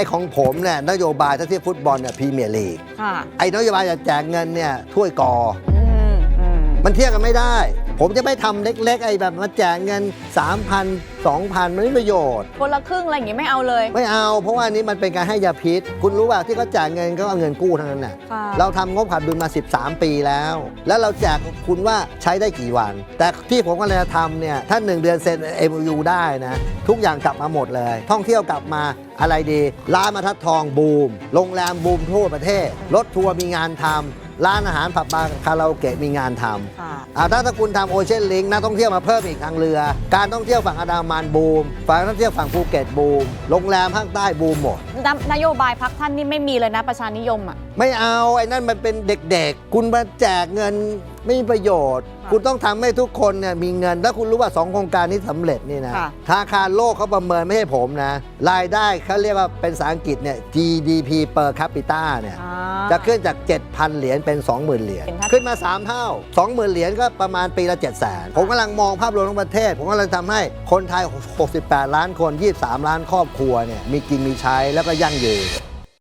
อ้ของผมเนี่ยนโยบายถ้าเทียบฟุตบอลเนี่ยพรีเมียร์ลีกค่ะไอ้นโยบายจะแจกเงินเนี่ยถ้วยกออืมอืม มันเทียบกันไม่ได้ ผมจะไม่ทำเล็กๆ ไอ้แบบมาแจกเงิน 3,000 2,000มันไม่มีประโยชน์ คนละครึ่งอะไรอย่างงี้ไม่เอาเลย ไม่เอา เพราะว่าอันนี้มันเป็นการให้ยาพิษ คุณรู้ป่ะที่เขาแจกเงินก็เอาเงินกู้ทั้งนั้นน่ะค่ะ เราทำงบขาดดุลมา 13 ปีแล้ว แล้วเราแจกคุณว่าใช้ได้กี่วัน แต่ที่ผมกำลังจะทำเนี่ยถ้า 1 เดือนเซ็น MOU ได้นะ ทุกอย่างกลับมาหมดเลย ท่องเที่ยวกลับมาอะไรดี ร้านมาทัดทองบูม โรงแรมบูมทั่วประเทศ รถทัวร์มีงานทำ ร้านอาหารผับบาร์คาราโอเกะมีงานทำค่ะอ่าถ้าถ้าคุณทำโอเชียนลิงนักท่องเที่ยวมาเพิ่มอีกทางเรือ การท่องเที่ยวฝั่งอันดามันบูมฝั่งท่องเที่ยวฝั่งภูเก็ตบูมโรงแรมภาคใต้บูมหมดนนโยบายพักท่านนี่ไม่มีเลยนะประชานิยมอะ ไม่เอาไอ้นั่นมันเป็นเด็กๆ คุณมาแจกเงินไม่มีประโยชน์ ค่ะคุณต้องทำให้ทุกคนเนี่ยมีเงิน ถ้าคุณรู้ว่า 2 โครงการนี้สำเร็จนี่นะค่ะ ธนาคารโลกเขาประเมินไม่ใช่ผมนะ รายได้เขาเรียกว่าเป็นภาษาอังกฤษเนี่ย GDP per capita เนี่ย อ่า จะขึ้นจาก 7,000 เหรียญเป็น 20,000 เหรียญเห็นภาพขึ้นมา 3 เท่า 20,000 เหรียญก็ประมาณปีละ 7 0 0 0 0ผมกำลังมองภาพรวมทั้งประเทศ ผมกำลังทำให้คนไทย 68 ล้านคน 23 ล้านครอบครัวเนี่ยมีกินมีใช้แล้วก็ยั่งยืน